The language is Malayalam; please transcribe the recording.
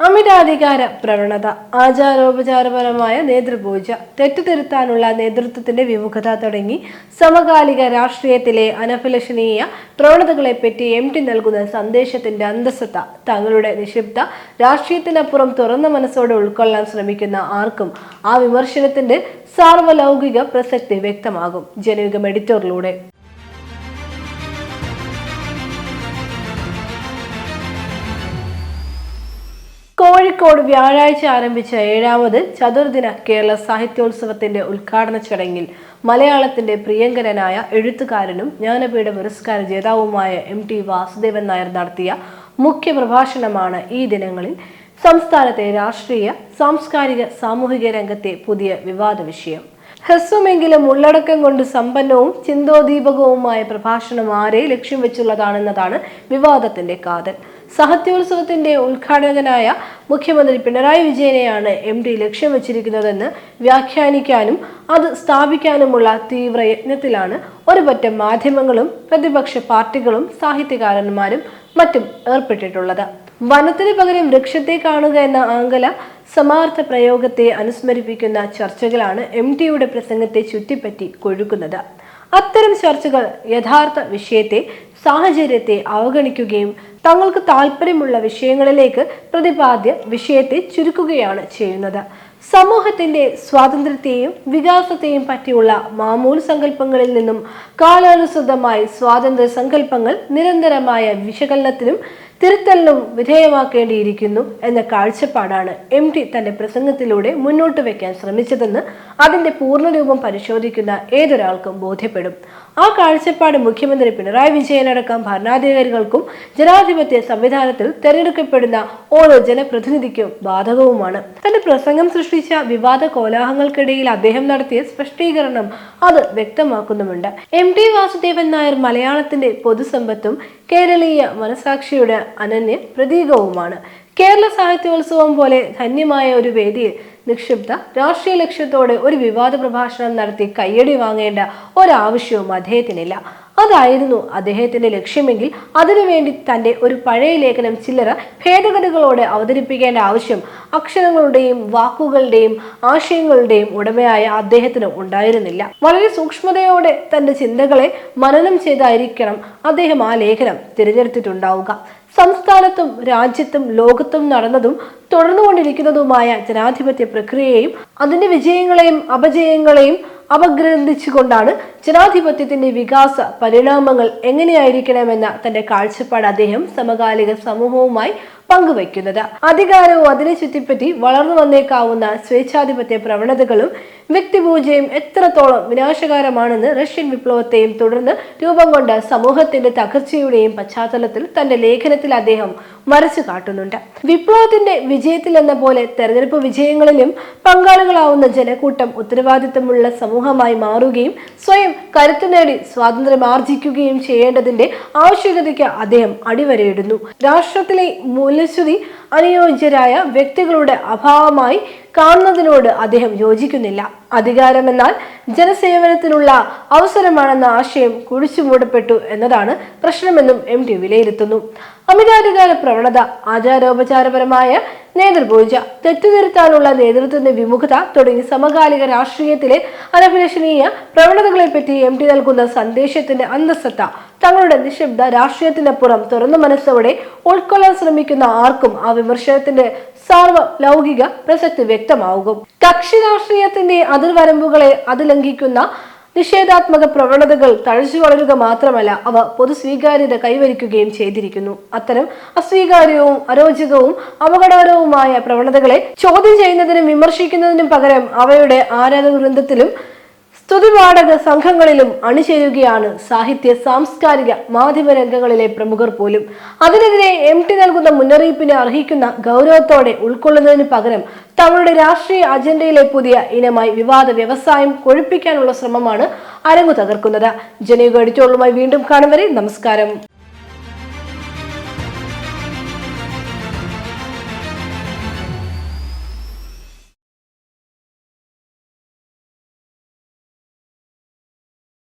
അമിതാധികാര പ്രവണത ആചാരോപചാരപരമായ നേതൃപൂജ തെറ്റുതിരുത്താനുള്ള നേതൃത്വത്തിന്റെ വിമുഖത തുടങ്ങി സമകാലിക രാഷ്ട്രീയത്തിലെ അനഭിലഷണീയ പ്രവണതകളെപ്പറ്റി എം ടി നൽകുന്ന സന്ദേശത്തിന്റെ അന്തസ്സത്ത തങ്ങളുടെ നിക്ഷിപ്ത രാഷ്ട്രീയത്തിനപ്പുറം തുറന്ന മനസ്സോടെ ഉൾക്കൊള്ളാൻ ശ്രമിക്കുന്ന ആർക്കും ആ വിമർശനത്തിന്റെ സാർവലൗകിക പ്രസക്തി വ്യക്തമാകും. ജനയുഗം എഡിറ്ററിലൂടെ. കോഴിക്കോട് വ്യാഴാഴ്ച ആരംഭിച്ച ഏഴാമത് ചതുർദിന കേരള സാഹിത്യോത്സവത്തിന്റെ ഉദ്ഘാടന ചടങ്ങിൽ മലയാളത്തിന്റെ പ്രിയങ്കരനായ എഴുത്തുകാരനും ജ്ഞാനപീഠ പുരസ്കാര ജേതാവുമായ എം ടി വാസുദേവൻ നായർ നടത്തിയ മുഖ്യ പ്രഭാഷണമാണ് ഈ ദിനങ്ങളിൽ സംസ്ഥാനത്തെ രാഷ്ട്രീയ സാംസ്കാരിക സാമൂഹിക രംഗത്തെ പുതിയ വിവാദ വിഷയം. ഹ്രസ്വമെങ്കിലും ഉള്ളടക്കം കൊണ്ട് സമ്പന്നവും ചിന്തോദീപകവുമായ പ്രഭാഷണം ആരെ ലക്ഷ്യം വെച്ചുള്ളതാണെന്നതാണ് വിവാദത്തിന്റെ കാതൽ. സാഹിത്യോത്സവത്തിന്റെ ഉദ്ഘാടകനായ മുഖ്യമന്ത്രി പിണറായി വിജയനെയാണ് എം ഡി ലക്ഷ്യം വച്ചിരിക്കുന്നതെന്ന് വ്യാഖ്യാനിക്കാനും അത് സ്ഥാപിക്കാനുമുള്ള തീവ്ര യത്നത്തിലാണ് ഒരുപറ്റം മാധ്യമങ്ങളും പ്രതിപക്ഷ പാർട്ടികളും സാഹിത്യകാരന്മാരും മറ്റും ഏർപ്പെട്ടിട്ടുള്ളത്. വനത്തിന് പകരം വൃക്ഷത്തെ കാണുക എന്ന ആംഗല സമാർത്ഥ പ്രയോഗത്തെ അനുസ്മരിപ്പിക്കുന്ന ചർച്ചകളാണ് എം ടിയുടെ പ്രസംഗത്തെ ചുറ്റിപ്പറ്റി കൊഴുക്കുന്നത്. അത്തരം ചർച്ചകൾ യഥാർത്ഥ വിഷയത്തെ സാഹചര്യത്തെ അവഗണിക്കുകയും തങ്ങൾക്ക് താല്പര്യമുള്ള വിഷയങ്ങളിലേക്ക് പ്രതിപാദ്യ വിഷയത്തെ ചുരുക്കുകയാണ് ചെയ്യുന്നത്. സമൂഹത്തിന്റെ സ്വാതന്ത്ര്യത്തെയും വികാസത്തെയും പറ്റിയുള്ള മാമൂൽ സങ്കല്പങ്ങളിൽ നിന്നും കാലാനുസൃതമായി സ്വാതന്ത്ര്യ സങ്കല്പങ്ങൾ നിരന്തരമായ വിശകലനത്തിനും തിരുത്തലിനും വിധേയമാക്കേണ്ടിയിരിക്കുന്നു എന്ന കാഴ്ചപ്പാടാണ് എം ടി തന്റെ പ്രസംഗത്തിലൂടെ മുന്നോട്ട് വെക്കാൻ ശ്രമിച്ചതെന്ന് അതിന്റെ പൂർണരൂപം പരിശോധിക്കുന്ന ഏതൊരാൾക്കും ബോധ്യപ്പെടും. ആ കാഴ്ചപ്പാട് മുഖ്യമന്ത്രി പിണറായി വിജയനടക്കം ഭരണാധികാരികൾക്കും ജനാധിപത്യ സംവിധാനത്തിൽ തെരഞ്ഞെടുക്കപ്പെടുന്ന ഓരോ ജനപ്രതിനിധിക്കും ബാധകവുമാണ്. തന്റെ പ്രസംഗം സൃഷ്ടിച്ച വിവാദ കോലാഹങ്ങൾക്കിടയിൽ അദ്ദേഹം നടത്തിയ സ്പഷ്ടീകരണം അത് വ്യക്തമാക്കുന്നുമുണ്ട്. എം ടി വാസുദേവൻ നായർ മലയാളത്തിന്റെ പൊതുസമ്പത്തും കേരളീയ മനസാക്ഷിയുടെ അനന്യ പ്രതീകവുമാണ്. കേരള സാഹിത്യോത്സവം പോലെ ധന്യമായ ഒരു വേദിയിൽ നിക്ഷിപ്ത രാഷ്ട്രീയ ലക്ഷ്യത്തോടെ ഒരു വിവാദ പ്രഭാഷണം നടത്തി കയ്യടി വാങ്ങേണ്ട ഒരാവശ്യവും അദ്ദേഹത്തിനില്ല. അതായിരുന്നു അദ്ദേഹത്തിന്റെ ലക്ഷ്യമെങ്കിൽ അതിനുവേണ്ടി തന്റെ ഒരു പഴയ ലേഖനം ചില്ലറ ഭേദഗതികളോടെ അവതരിപ്പിക്കേണ്ട ആവശ്യം അക്ഷരങ്ങളുടെയും വാക്കുകളുടെയും ആശയങ്ങളുടെയും ഉടമയായ അദ്ദേഹത്തിന് ഉണ്ടായിരുന്നില്ല. വളരെ സൂക്ഷ്മതയോടെ തന്റെ ചിന്തകളെ മനനം ചെയ്തായിരിക്കണം അദ്ദേഹം ആ ലേഖനം തിരഞ്ഞെടുത്തിട്ടുണ്ടാവുക. സംസ്ഥാനത്തും രാജ്യത്തും ലോകത്തും നടന്നതും തുടർന്നുകൊണ്ടിരിക്കുന്നതുമായ ജനാധിപത്യ പ്രക്രിയയെയും അതിന്റെ വിജയങ്ങളെയും അപജയങ്ങളെയും അപഗ്രന്ഥിച്ചുകൊണ്ടാണ് ജനാധിപത്യത്തിന്റെ വികാസ പരിണാമങ്ങൾ എങ്ങനെയായിരിക്കണമെന്ന തന്റെ കാഴ്ചപ്പാട് അദ്ദേഹം സമകാലിക സമൂഹവുമായി പങ്കുവയ്ക്കുന്നത്. അധികാരവും അതിനെ ചുറ്റിപ്പറ്റി വളർന്നു വന്നേക്കാവുന്ന സ്വേച്ഛാധിപത്യ പ്രവണതകളും വ്യക്തിപൂജയും എത്രത്തോളം വിനാശകരമാണെന്ന് റഷ്യൻ വിപ്ലവത്തെയും തുടർന്ന് രൂപം കൊണ്ട സമൂഹത്തിന്റെ തകർച്ചയുടെയും പശ്ചാത്തലത്തിൽ തന്റെ ലേഖനത്തിൽ അദ്ദേഹം വരച്ചു കാട്ടുന്നുണ്ട്. വിപ്ലവത്തിന്റെ വിജയത്തിൽ എന്ന പോലെ തെരഞ്ഞെടുപ്പ് വിജയങ്ങളിലും പങ്കാളികളാവുന്ന ജനക്കൂട്ടം ഉത്തരവാദിത്തമുള്ള സമൂഹമായി മാറുകയും സ്വയം കരുത്തു നേടി സ്വാതന്ത്ര്യം ആർജിക്കുകയും ചെയ്യേണ്ടതിന്റെ ആവശ്യകതയ്ക്ക് അദ്ദേഹം അടിവരയിടുന്നു. രാഷ്ട്രത്തിലെ മൂല്യശ്രുതി അനുയോജ്യരായ വ്യക്തികളുടെ അഭാവമായി കാണുന്നതിനോട് അദ്ദേഹം യോജിക്കുന്നില്ല. അധികാരമെന്നാൽ ജനസേവനത്തിനുള്ള അവസരമാണെന്ന ആശയം കുഴിച്ചു മൂടപ്പെട്ടു എന്നതാണ് പ്രശ്നമെന്നും എം ടി വിലയിരുത്തുന്നു. അമിതാധികാര പ്രവണത ആചാരോപചാരപരമായ നേതൃപൂജ തെറ്റുതിരുത്താനുള്ള നേതൃത്വത്തിന്റെ വിമുഖത തുടങ്ങി സമകാലിക രാഷ്ട്രീയത്തിലെ അനഭിലഷണീയ പ്രവണതകളെപ്പറ്റി എം ടി നൽകുന്ന സന്ദേശത്തിന്റെ അന്തസ്സത്ത തങ്ങളുടെ നിശബ്ദ രാഷ്ട്രീയത്തിനപ്പുറം തുറന്ന മനസ്സോടെ ഉൾക്കൊള്ളാൻ ശ്രമിക്കുന്ന ആർക്കും ആ വിമർശനത്തിന്റെ സാർവ ലൗകിക പ്രസക്തി വ്യക്തമാകും. കക്ഷി രാഷ്ട്രീയത്തിന്റെ അതിർവരമ്പുകളെ അതിലംഘിക്കുന്ന നിഷേധാത്മക പ്രവണതകൾ തഴച്ചു വളരുക മാത്രമല്ല അവ പൊതു സ്വീകാര്യത കൈവരിക്കുകയും ചെയ്തിരിക്കുന്നു. അത്തരം അസ്വീകാര്യവും അരോചകവും അപകടകരവുമായ പ്രവണതകളെ ചോദ്യം ചെയ്യുന്നതിനും വിമർശിക്കുന്നതിനും പകരം അവയുടെ ആരാധ വൃന്ദത്തിലും സ്തുതിപാഠക സംഘങ്ങളിലും അണിചേരുകയാണ് സാഹിത്യ സാംസ്കാരിക മാധ്യമ രംഗങ്ങളിലെ പ്രമുഖർ പോലും. അതിനെതിരെ എം ടി നൽകുന്ന മുന്നറിയിപ്പിനെ അർഹിക്കുന്ന ഗൗരവത്തോടെ ഉൾക്കൊള്ളുന്നതിന് പകരം തങ്ങളുടെ രാഷ്ട്രീയ അജണ്ടയിലെ പുതിയ ഇനമായി വിവാദ വ്യവസായം കൊഴുപ്പിക്കാനുള്ള ശ്രമമാണ് അരങ്ങു തകർക്കുന്നത്. ജനയുഗ എഡിറ്റോളുമായി വീണ്ടും കാണും വരെ. നമസ്കാരം.